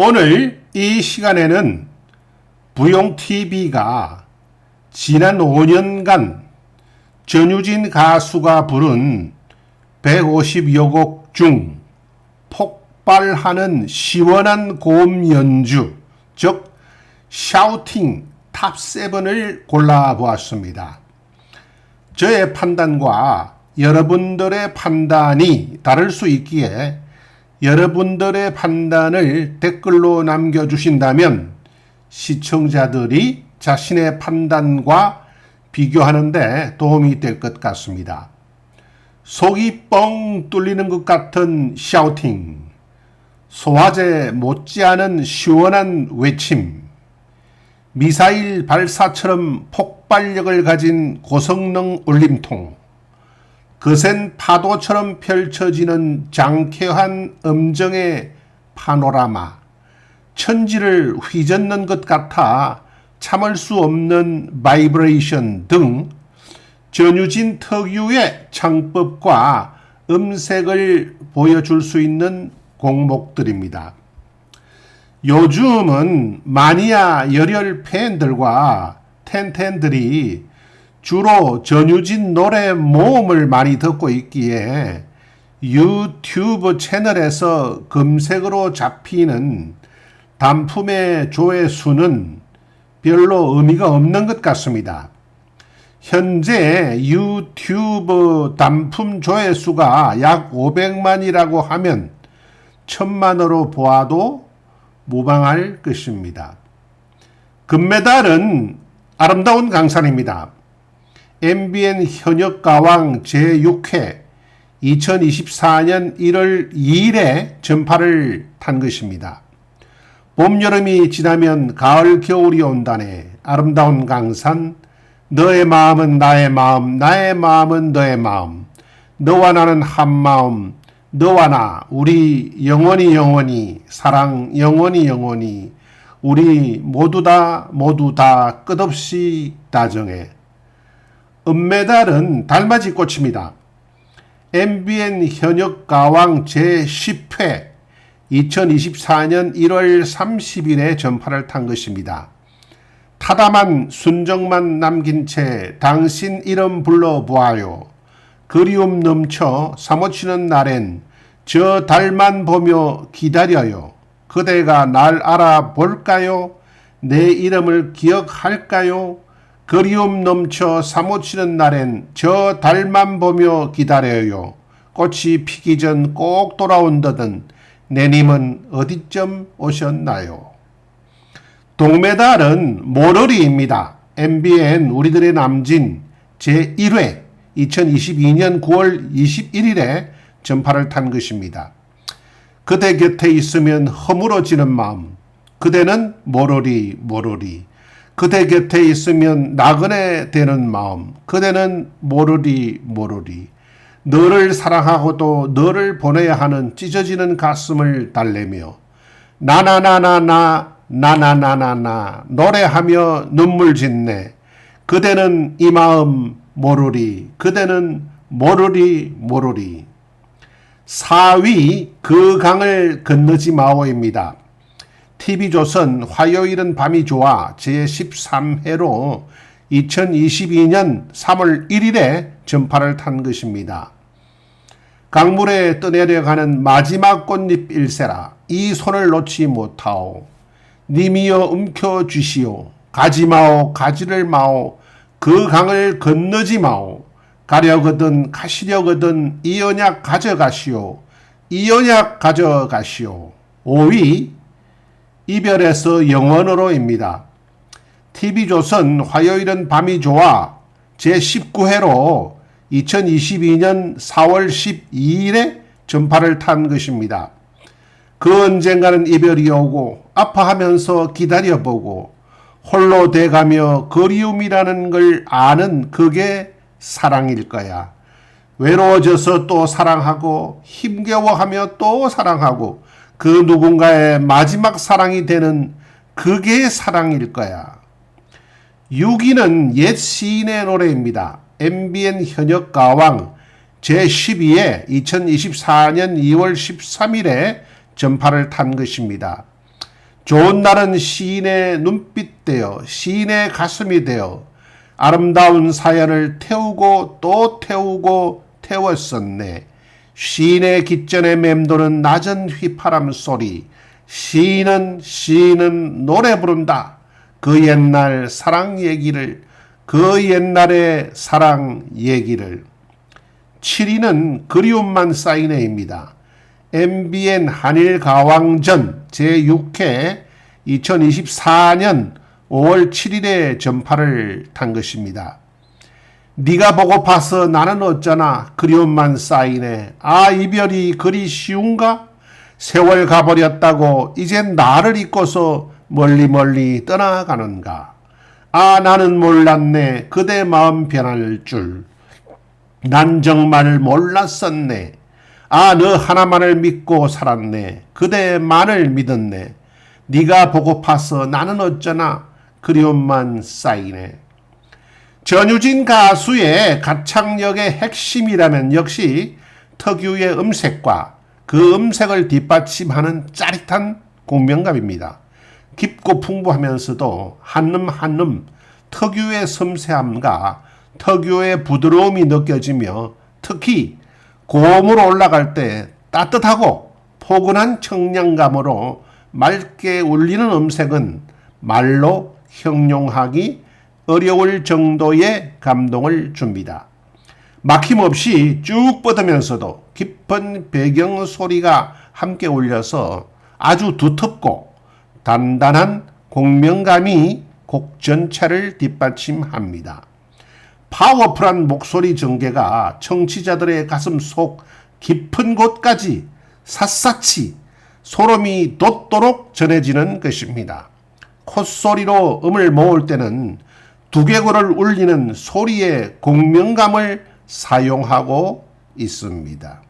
오늘 이 시간에는 부용TV가 지난 5년간 전유진 가수가 부른 150여 곡 중 폭발하는 시원한 고음 연주, 즉 샤우팅 탑7을 골라보았습니다. 저의 판단과 여러분들의 판단이 다를 수 있기에 여러분들의 판단을 댓글로 남겨주신다면 시청자들이 자신의 판단과 비교하는데 도움이 될 것 같습니다. 속이 뻥 뚫리는 것 같은 샤우팅, 소화제 못지않은 시원한 외침, 미사일 발사처럼 폭발력을 가진 고성능 울림통, 거센 파도처럼 펼쳐지는 장쾌한 음정의 파노라마, 천지를 휘젓는 것 같아 참을 수 없는 바이브레이션 등 전유진 특유의 창법과 음색을 보여줄 수 있는 곡목들입니다. 요즘은 마니아 열혈 팬들과 텐텐들이 주로 전유진 노래 모음을 많이 듣고 있기에 유튜브 채널에서 검색으로 잡히는 단품의 조회수는 별로 의미가 없는 것 같습니다. 현재 유튜브 단품 조회수가 약 500만이라고 하면 천만으로 보아도 무방할 것입니다. 금메달은 아름다운 강산입니다. MBN 현역 가왕 제6회 2024년 1월 2일에 전파를 탄 것입니다. 봄, 여름이 지나면 가을, 겨울이 온다네. 아름다운 강산, 너의 마음은 나의 마음, 나의 마음은 너의 마음. 너와 나는 한 마음, 너와 나, 우리 영원히 영원히, 사랑 영원히 영원히, 우리 모두 다, 모두 다 끝없이 다정해. 은메달은 달맞이 꽃입니다. MBN 현역 가왕 제10회 2024년 1월 30일에 전파를 탄 것입니다. 타다만 순정만 남긴 채 당신 이름 불러보아요. 그리움 넘쳐 사무치는 날엔 저 달만 보며 기다려요. 그대가 날 알아볼까요? 내 이름을 기억할까요? 그리움 넘쳐 사무치는 날엔 저 달만 보며 기다려요. 꽃이 피기 전 꼭 돌아온다던 내님은 어디쯤 오셨나요? 동메달은 모러리입니다. MBN 우리들의 남진 제1회 2022년 9월 21일에 전파를 탄 것입니다. 그대 곁에 있으면 허물어지는 마음. 그대는 모러리 모러리. 그대 곁에 있으면 나그네 되는 마음. 그대는 모르리 모르리. 너를 사랑하고도 너를 보내야 하는 찢어지는 가슴을 달래며 나나나나나 나나나나나 노래하며 눈물 짓네. 그대는 이 마음 모르리. 그대는 모르리 모르리. 사위 그 강을 건너지 마오입니다. TV조선 화요일은 밤이 좋아 제13회로 2022년 3월 1일에 전파를 탄 것입니다. 강물에 떠내려가는 마지막 꽃잎 일세라 이 손을 놓지 못하오. 님이여 움켜주시오. 가지 마오 가지를 마오 그 강을 건너지 마오. 가려거든 가시려거든 이 언약 가져가시오. 이 언약 가져가시오. 5위 이별에서 영원으로입니다. TV조선 화요일은 밤이 좋아 제19회로 2022년 4월 12일에 전파를 탄 것입니다. 그 언젠가는 이별이 오고 아파하면서 기다려보고 홀로 돼가며 그리움이라는 걸 아는 그게 사랑일 거야. 외로워져서 또 사랑하고 힘겨워하며 또 사랑하고 그 누군가의 마지막 사랑이 되는 그게 사랑일 거야. 6위는 옛 시인의 노래입니다. MBN 현역 가왕 제12회 2024년 2월 13일에 전파를 탄 것입니다. 좋은 날은 시인의 눈빛 되어 시인의 가슴이 되어 아름다운 사연을 태우고 또 태우고 태웠었네. 시인의 깃전에 맴도는 낮은 휘파람 소리. 시인은 시인은 노래 부른다. 그 옛날 사랑 얘기를 그 옛날의 사랑 얘기를 7위는 그리움만 사인회입니다. MBN 한일 가왕전 제6회 2024년 5월 7일에 전파를 탄 것입니다. 네가 보고파서 나는 어쩌나 그리움만 쌓이네. 아 이별이 그리 쉬운가? 세월 가버렸다고 이젠 나를 잊고서 멀리 멀리 떠나가는가? 아 나는 몰랐네 그대 마음 변할 줄. 난 정말 몰랐었네. 아, 너 하나만을 믿고 살았네. 그대만을 믿었네. 네가 보고파서 나는 어쩌나 그리움만 쌓이네. 전유진 가수의 가창력의 핵심이라면 역시 특유의 음색과 그 음색을 뒷받침하는 짜릿한 공명감입니다. 깊고 풍부하면서도 한음 한음 특유의 섬세함과 특유의 부드러움이 느껴지며 특히 고음으로 올라갈 때 따뜻하고 포근한 청량감으로 맑게 울리는 음색은 말로 형용하기 어려울 정도의 감동을 줍니다. 막힘없이 쭉 뻗으면서도 깊은 배경 소리가 함께 울려서 아주 두텁고 단단한 공명감이 곡 전체를 뒷받침합니다. 파워풀한 목소리 전개가 청취자들의 가슴 속 깊은 곳까지 샅샅이 소름이 돋도록 전해지는 것입니다. 콧소리로 음을 모을 때는 두개골을 울리는 소리의 공명감을 사용하고 있습니다.